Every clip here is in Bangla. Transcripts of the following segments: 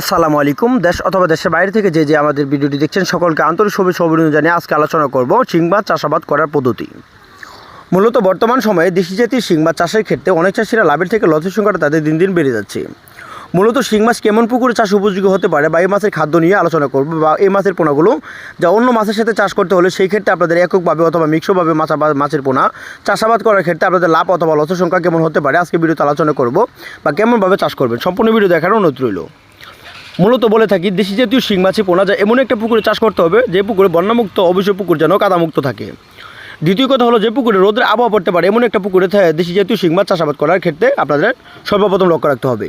আসসালামু আলাইকুম। দেশ অথবা দেশের বাইরে থেকে যে যে আমাদের ভিডিওটি দেখছেন, সকলকে আন্তরিক শুভেচ্ছা অভিনন্দন জানিয়ে আজকে আলোচনা করব শিংবাদ চাষাবাদ করার পদ্ধতি। মূলত বর্তমান সময়ে দেশি জাতির শিংমাছ চাষের ক্ষেত্রে অনেক চাষিরা লাভের থেকে লসের সংখ্যাটা তাদের দিন দিন বেড়ে যাচ্ছে। মূলত শিং মাছ কেমন পুকুরে চাষ উপযোগী হতে পারে বা এই মাছের খাদ্য নিয়ে আলোচনা করব বা এই মাছের পোনাগুলো যা অন্য মাছের সাথে চাষ করতে হলে সেই ক্ষেত্রে আপনাদের এককভাবে অথবা মিক্সভাবে মাছাবাদ মাছের পোনা, চাষাবাদ করার ক্ষেত্রে আপনাদের লাভ অথবা লসের সংখ্যা কেমন হতে পারে আজকে ভিডিওতে আলোচনা করব বা কেমনভাবে চাষ করবেন, সম্পূর্ণ ভিডিও দেখার অনুরোধ রইল। মূলত বলে থাকি, দেশি জাতীয় শিং মাছে পোনা যায় এমন একটা পুকুরে চাষ করতে হবে, যে পুকুরে বন্যামুক্ত, অবশ্যই পুকুর যেন কাদামুক্ত থাকে। দ্বিতীয় কথা হলো যে পুকুরে রোদের আবহাওয়া পড়তে পারে এমন একটা পুকুরে দেশি জাতীয় শিং মাছ চাষাবাদ করার ক্ষেত্রে আপনাদের সর্বপ্রথম লক্ষ্য রাখতে হবে।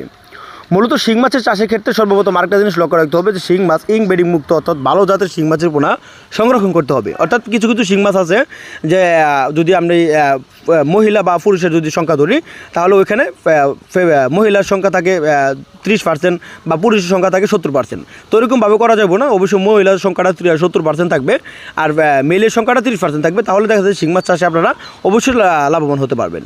মূলত শিং মাছের চাষের ক্ষেত্রে সর্বপ্রথম আরেকটা জিনিস লক্ষ্য রাখতে হবে যে শিং মাছ ইং বেডিং মুক্ত অর্থাৎ ভালো জাতের শিং মাছের পোনা সংরক্ষণ করতে হবে। অর্থাৎ কিছু কিছু শিং মাছ আছে যে যদি আহ, মহিলা বা পুরুষের যদি সংখ্যা ধরি তাহলে ওইখানে মহিলার সংখ্যা থাকে ত্রিশ পার্সেন্ট বা পুরুষের সংখ্যা থাকে সত্তর পার্সেন্ট তো এরকমভাবে করা যাবে না অবশ্যই মহিলার সংখ্যাটা সত্তর পার্সেন্ট থাকবে আর মেলের সংখ্যাটা তিরিশ পার্সেন্ট থাকবে তাহলে দেখা যাচ্ছে শিং মাছ চাষে আপনারা অবশ্যই লাভবান হতে পারবেন।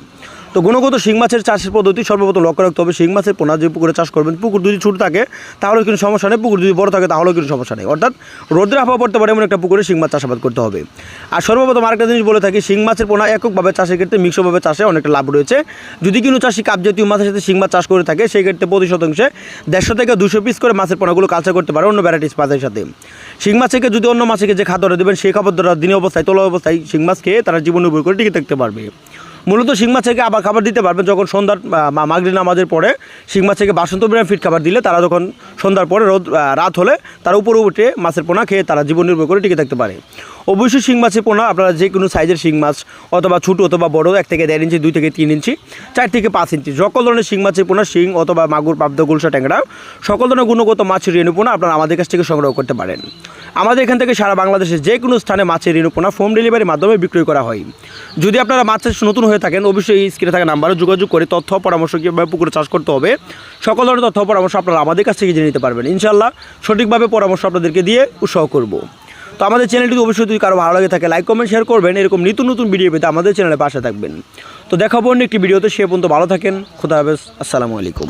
তো গুণগত শিং মাছের চাষের পদ্ধতি সর্বপ্রথম লক্ষ্য রাখতে হবে। শিং মাছের পোনা যে পুকুরে চাষ করবেন, পুকুর যদি ছোটো থাকে তাহলে কিন্তু সমস্যা নেই। পুকুর যদি বড় থাকে, তাহলেও কোনো সমস্যা নেই। অর্থাৎ রোদ্রে আবহাওয়া পড়তে পারে এমন একটা পুকুরে শিং মাছ চাষাবাদ করতে হবে। আর সর্বপ্রথম আরেকটা জিনিস বলে থাকি, শিং মাছের পোনা এককভাবে চাষের ক্ষেত্রে মিশ্রভাবে চাষে অনেকটা লাভ রয়েছে। যদি কোনো চাষি কাপ জাতীয় মাছের সাথে শিং মাছ চাষ করে থাকে, সেই ক্ষেত্রে প্রতি শতাংশে দেড়শো থেকে দুশো পিস করে মাছের পোনাগুলো কালচার করতে পারে অন্য ভ্যারাইটিস মাছের সাথে। শিং মাছকে যদি অন্য মাছকে যে খাদ্যটা দেবেন, সেই খাবারটা দিনে অবস্থায়, তোলা অবস্থায় শিং মাছ খেয়ে তারা জীবন নির্ভর করে টিকে থাকতে পারবে। মূলত শিং মাছ থেকে আবার খাবার দিতে পারবেন যখন সন্ধ্যার মা- মাগরিব নামাজের পরে। শিং মাছ থেকে বাসন্ত বিরাম ফিট খাবার দিলে তারা যখন সন্ধ্যার পরে রোদ রাত হলে তারা উপরে উঠে মাছের পোনা খেয়ে তারা জীবন নির্ভর করে টিকে থাকতে পারে। অবশ্যই শিং মাছের পোনা, আপনারা যে কোনো সাইজের শিং মাছ অথবা ছোটো অথবা বড়, এক থেকে দেড় ইঞ্চি, দুই থেকে তিন ইঞ্চি, চার থেকে পাঁচ ইঞ্চি, সকল ধরনের শিং মাছের পোনা, শিং অথবা মাগুর, পাবদা, গুলশা ট্যাংরা, সকল ধরনের গুণগত মাছের রেণু পোনা আপনারা আমাদের কাছ থেকে সংগ্রহ করতে পারেন। আমাদের এখান থেকে সারা বাংলাদেশে যে কোনো স্থানে মাছের রেণু পোনা হোম ডেলিভারির মাধ্যমে বিক্রয় করা হয়। যদি আপনারা মাছ চাষ নতুন হয়ে থাকেন, অবশ্যই এই স্ক্রিনে থাকা নাম্বারে যোগাযোগ করে তথ্য পরামর্শ কীভাবে পুকুরে চাষ করতে হবে, সকল ধরনের তথ্য পরামর্শ আপনারা আমাদের কাছ থেকে জেনে নিতে পারবেন। ইনশাল্লাহ সঠিকভাবে পরামর্শ আপনাদেরকে দিয়ে উৎসাহ করব। তো আমাদের চ্যানেলটি অবশ্যই যদি কারও ভালো লাগে থাকে লাইক কমেন্ট শেয়ার করবেন। এরকম নতুন নতুন ভিডিও পেতে আমাদের চ্যানেলে পাশে থাকবেন। তো দেখাবো অন্য একটি ভিডিওতে সে পর্যন্ত ভালো থাকেন। খুদা হাফেজ। আসসালামু আলাইকুম।